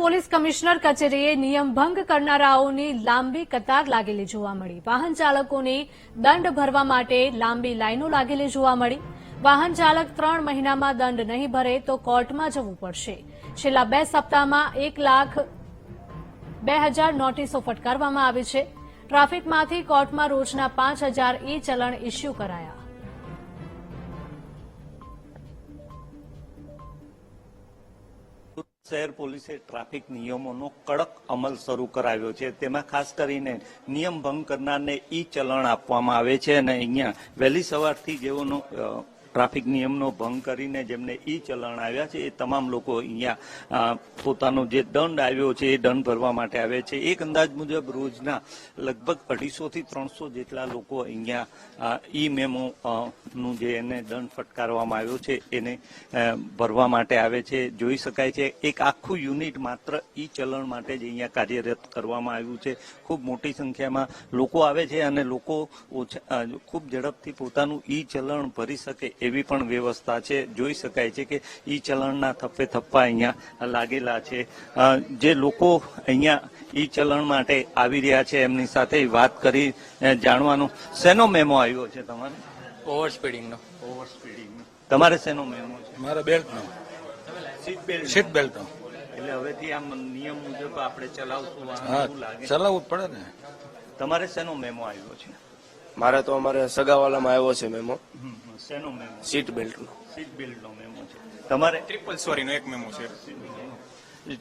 Police commissioner કચેરીએ નિયમ ભંગ કરનારાઓની લાંબી કતાર લાગેલી જોવા મળી. વાહન ચાલકોની દંડ ભરવા માટે લાંબી લાઈનો લાગેલી જોવા મળી. વાહન ચાલક ત્રણ મહિનામાં દંડ નહીં ભરે તો કોર્ટમાં જવું પડશે. છેલ્લા બે સપ્તાહમાં એક લાખ બે હજાર નોટિસો ફટકારવામાં આવી છે. ટ્રાફિકમાંથી કોર્ટમાં રોજના પાંચ હજાર ઈ ચલણ ઇસ્યુ કરાયા. શહેર પોલીસે ટ્રાફિક નિયમોનો કડક અમલ શરૂ કરાવ્યો છે. તેમાં ખાસ કરીને નિયમ ભંગ કરનારને ઈ ચલણ આપવામાં આવે છે અને અહીંયા વહેલી સવારથી જેઓનો ટ્રાફિક નિયમનો ભંગ કરીને જેમને ઈ ચલણ આવ્યા છે, એ તમામ લોકો અહીંયા પોતાનો જે દંડ આવ્યો છે, એ દંડ ભરવા માટે આવે છે. એક અંદાજ મુજબ રોજના લગભગ અઢીસો થી ત્રણસો જેટલા લોકો અહીંયા ઈ મેમો નું જે એને દંડ ફટકારવામાં આવ્યો છે, એને ભરવા માટે આવે છે. જોઈ શકાય છે, એક આખું યુનિટ માત્ર ઈ ચલણ માટે જ અહીંયા કાર્યરત કરવામાં આવ્યું છે. ખૂબ મોટી સંખ્યામાં લોકો આવે છે અને લોકો ઓછા ખૂબ ઝડપથી પોતાનું ઈ ચલણ ભરી શકે એવી પણ વ્યવસ્થા છે જોઈ શકાય છે કે ઈ ચલણના થપ્પે થપ્પા અહીંયા લાગેલા છે. જે લોકો અહીંયા ઈ ચલણ માટે આવી રહ્યા છે એમની સાથે વાત કરી જાણવાનો. શેનો મેમો આવ્યો છે તમારે? ઓવર સ્પીડિંગનો ઓવર સ્પીડિંગ તમારે શેનો મેમો છે? મારા બેલ્ટનો. Seat belt. સીટ બેલ્ટનો. એટલે હવેથી આમ નિયમ મુજબ આપણે ચલાવશું ચલાવવું પડે ને. તમારે શેનો મેમો આવ્યો છે? મારે તો અમારે સગાવાલામાં આવ્યો છે મેમો. શેનો મેમો? સીટ બેલ્ટનો સીટ બેલ્ટનો મેમો છે. તમારે? ટ્રિપલ સોરીનો એક મેમો છે.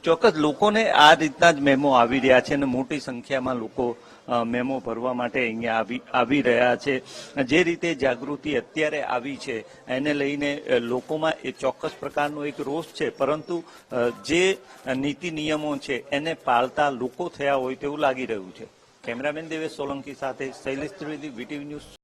ચોક્કસ લોકોને આ રીતના જ મેમો આવી રહ્યા છે અને મોટી સંખ્યામાં લોકો મેમો ભરવા માટે અહીંયા આવી આવી રહ્યા છે. જે રીતે જાગૃતિ અત્યારે આવી છે એને લઈને લોકોમાં એ ચોક્કસ પ્રકારનો એક રોષ છે. પરંતુ જે નીતિ નિયમો છે એને પાળતા લોકો થયા હોય તેવું લાગી રહ્યું છે. કેમેરામેન દેવેશ સોલંકી સાથે શૈલેષ ત્રિવેદી વીટીવી ન્યૂઝ